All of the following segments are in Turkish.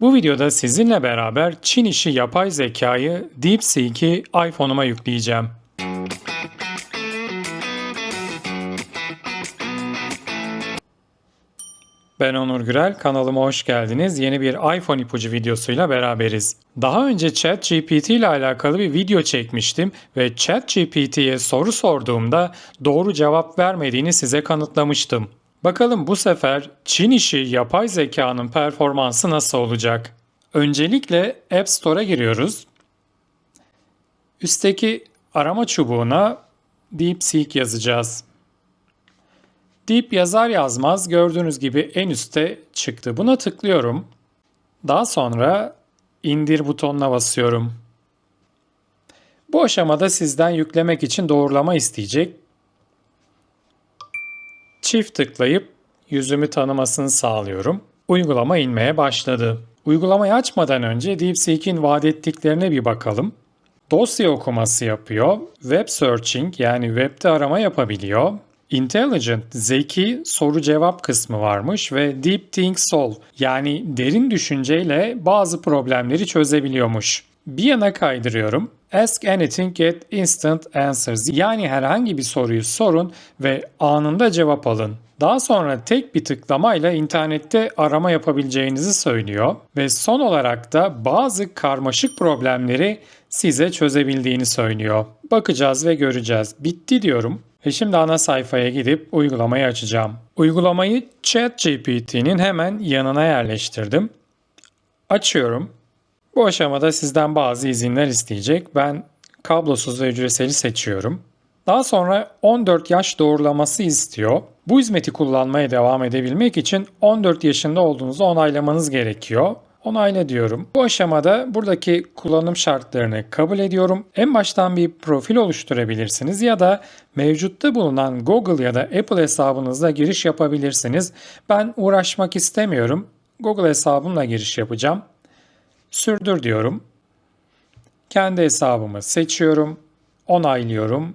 Bu videoda sizinle beraber Çin işi yapay zekayı DeepSeek'i iPhone'uma yükleyeceğim. Ben Onur Gürel, kanalıma hoş geldiniz. Yeni bir iPhone ipucu videosuyla beraberiz. Daha önce ChatGPT ile alakalı bir video çekmiştim ve ChatGPT'ye soru sorduğumda doğru cevap vermediğini size kanıtlamıştım. Bakalım bu sefer Çin işi yapay zekanın performansı nasıl olacak? Öncelikle App Store'a giriyoruz. Üstteki arama çubuğuna DeepSeek yazacağız. Deep yazar yazmaz gördüğünüz gibi en üstte çıktı. Buna tıklıyorum. Daha sonra indir butonuna basıyorum. Bu aşamada sizden yüklemek için doğrulama isteyecek. Çift tıklayıp yüzümü tanımasını sağlıyorum. Uygulama inmeye başladı. Uygulamayı açmadan önce DeepSeek'in vaat ettiklerine bir bakalım. Dosya okuması yapıyor, web searching yani webde arama yapabiliyor, Intelligent, zeki soru cevap kısmı varmış ve Deep Think Solve yani derin düşünceyle bazı problemleri çözebiliyormuş. Bir yana kaydırıyorum. Ask anything get instant answers. Yani herhangi bir soruyu sorun ve anında cevap alın. Daha sonra tek bir tıklamayla internette arama yapabileceğinizi söylüyor ve son olarak da bazı karmaşık problemleri size çözebildiğini söylüyor. Bakacağız ve göreceğiz. Bitti diyorum. Ve şimdi ana sayfaya gidip uygulamayı açacağım. Uygulamayı ChatGPT'nin hemen yanına yerleştirdim. Açıyorum. Bu aşamada sizden bazı izinler isteyecek. Ben kablosuz ve ücretseli seçiyorum. Daha sonra 14 yaş doğrulaması istiyor. Bu hizmeti kullanmaya devam edebilmek için 14 yaşında olduğunuzu onaylamanız gerekiyor. Onayla diyorum. Bu aşamada buradaki kullanım şartlarını kabul ediyorum. En baştan bir profil oluşturabilirsiniz ya da mevcutta bulunan Google ya da Apple hesabınızla giriş yapabilirsiniz. Ben uğraşmak istemiyorum. Google hesabımla giriş yapacağım. Sürdür diyorum. Kendi hesabımı seçiyorum. Onaylıyorum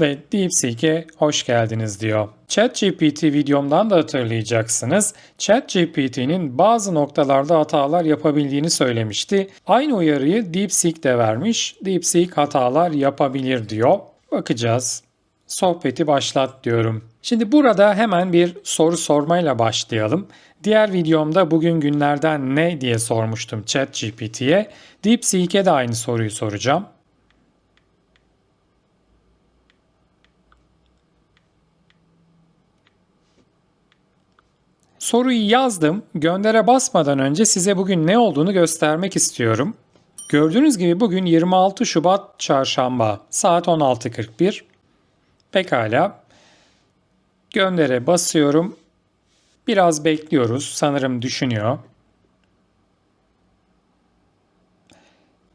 ve DeepSeek'e hoş geldiniz diyor. ChatGPT videomdan da hatırlayacaksınız. ChatGPT'nin bazı noktalarda hatalar yapabildiğini söylemişti. Aynı uyarıyı DeepSeek de vermiş. DeepSeek hatalar yapabilir diyor. Bakacağız. Sohbeti başlat diyorum. Şimdi burada hemen bir soru sormayla başlayalım. Diğer videomda bugün günlerden ne diye sormuştum ChatGPT'ye. DeepSeek'e de aynı soruyu soracağım. Soruyu yazdım. Göndere basmadan önce size bugün ne olduğunu göstermek istiyorum. Gördüğünüz gibi bugün 26 Şubat Çarşamba saat 16.41. Pekala. Göndere basıyorum. Biraz bekliyoruz. Sanırım düşünüyor.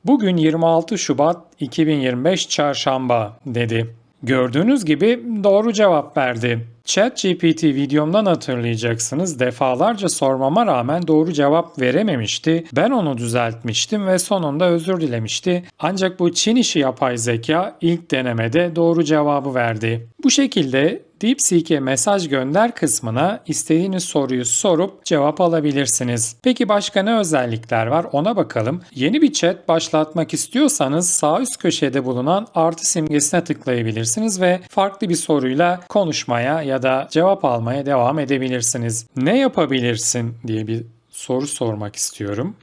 Bugün 26 Şubat 2025 Çarşamba dedi. Gördüğünüz gibi doğru cevap verdi. ChatGPT videomdan hatırlayacaksınız defalarca sormama rağmen doğru cevap verememişti. Ben onu düzeltmiştim ve sonunda özür dilemişti. Ancak bu Çin işi yapay zeka ilk denemede doğru cevabı verdi. Bu şekilde DeepSeek'e mesaj gönder kısmına istediğiniz soruyu sorup cevap alabilirsiniz. Peki başka ne özellikler var ona bakalım. Yeni bir chat başlatmak istiyorsanız sağ üst köşede bulunan artı simgesine tıklayabilirsiniz ve farklı bir soruyla konuşmaya ya da cevap almaya devam edebilirsiniz. Ne yapabilirsin diye bir soru sormak istiyorum.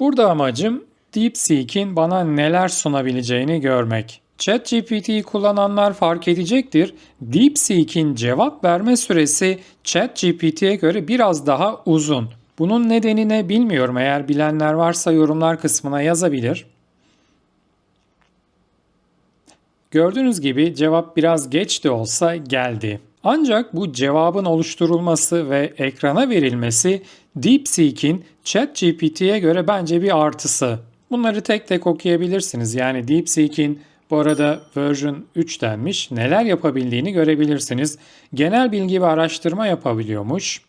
Burada amacım DeepSeek'in bana neler sunabileceğini görmek. ChatGPT'yi kullananlar fark edecektir. DeepSeek'in cevap verme süresi ChatGPT'ye göre biraz daha uzun. Bunun nedeni ne bilmiyorum. Eğer bilenler varsa yorumlar kısmına yazabilir. Gördüğünüz gibi cevap biraz geç de olsa geldi. Ancak bu cevabın oluşturulması ve ekrana verilmesi DeepSeek'in ChatGPT'ye göre bence bir artısı. Bunları tek tek okuyabilirsiniz. Yani DeepSeek'in bu arada version 3 denmiş. Neler yapabildiğini görebilirsiniz. Genel bilgi ve araştırma yapabiliyormuş.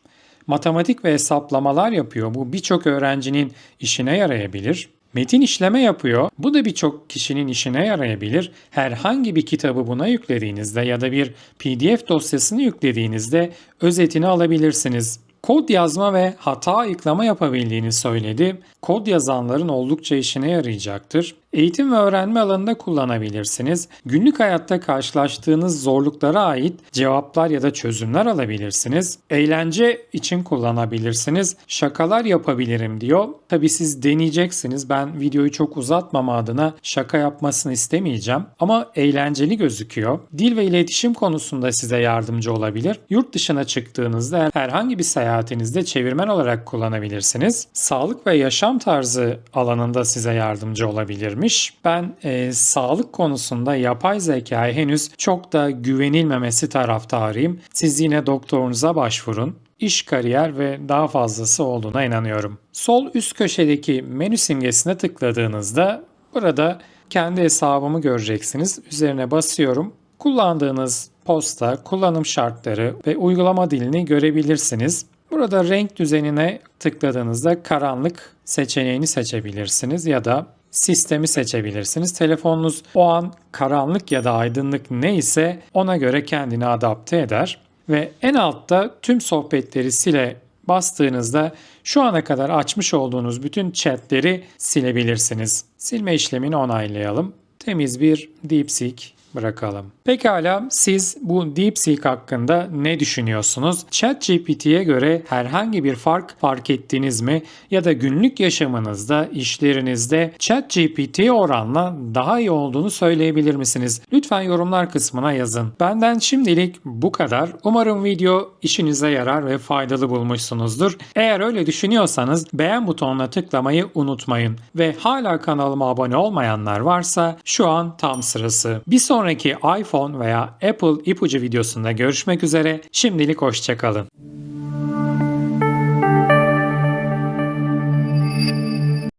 Matematik ve hesaplamalar yapıyor. Bu birçok öğrencinin işine yarayabilir. Metin işleme yapıyor. Bu da birçok kişinin işine yarayabilir. Herhangi bir kitabı buna yüklediğinizde ya da bir PDF dosyasını yüklediğinizde özetini alabilirsiniz. Kod yazma ve hata ayıklama yapabildiğini söyledi. Kod yazanların oldukça işine yarayacaktır. Eğitim ve öğrenme alanında kullanabilirsiniz. Günlük hayatta karşılaştığınız zorluklara ait cevaplar ya da çözümler alabilirsiniz. Eğlence için kullanabilirsiniz. Şakalar yapabilirim diyor. Tabi siz deneyeceksiniz. Ben videoyu çok uzatmama adına şaka yapmasını istemeyeceğim. Ama eğlenceli gözüküyor. Dil ve iletişim konusunda size yardımcı olabilir. Yurt dışına çıktığınızda herhangi bir seyahatinizde çevirmen olarak kullanabilirsiniz. Sağlık ve yaşam tarzı alanında size yardımcı olabilir Ben e, sağlık konusunda yapay zekaya henüz çok da güvenilmemesi taraftarıyım. Siz yine doktorunuza başvurun iş, kariyer ve daha fazlası olduğuna inanıyorum. Sol üst köşedeki menü simgesine tıkladığınızda burada kendi hesabımı göreceksiniz. Üzerine basıyorum. Kullandığınız posta, kullanım şartları ve uygulama dilini görebilirsiniz. Burada renk düzenine tıkladığınızda karanlık seçeneğini seçebilirsiniz ya da sistemi seçebilirsiniz. Telefonunuz o an karanlık ya da aydınlık neyse ona göre kendini adapte eder. Ve en altta tüm sohbetleri sile bastığınızda şu ana kadar açmış olduğunuz bütün chatleri silebilirsiniz. Silme işlemini onaylayalım. Temiz bir DeepSeek bırakalım. Pekala siz bu DeepSeek hakkında ne düşünüyorsunuz? ChatGPT'ye göre herhangi bir fark fark ettiniz mi? Ya da günlük yaşamınızda, işlerinizde ChatGPT oranla daha iyi olduğunu söyleyebilir misiniz? Lütfen yorumlar kısmına yazın. Benden şimdilik bu kadar. Umarım video işinize yarar ve faydalı bulmuşsunuzdur. Eğer öyle düşünüyorsanız beğen butonuna tıklamayı unutmayın. Ve hala kanalıma abone olmayanlar varsa şu an tam sırası. Bir sonraki iPhone veya Apple ipucu videosunda görüşmek üzere. Şimdilik hoşçakalın.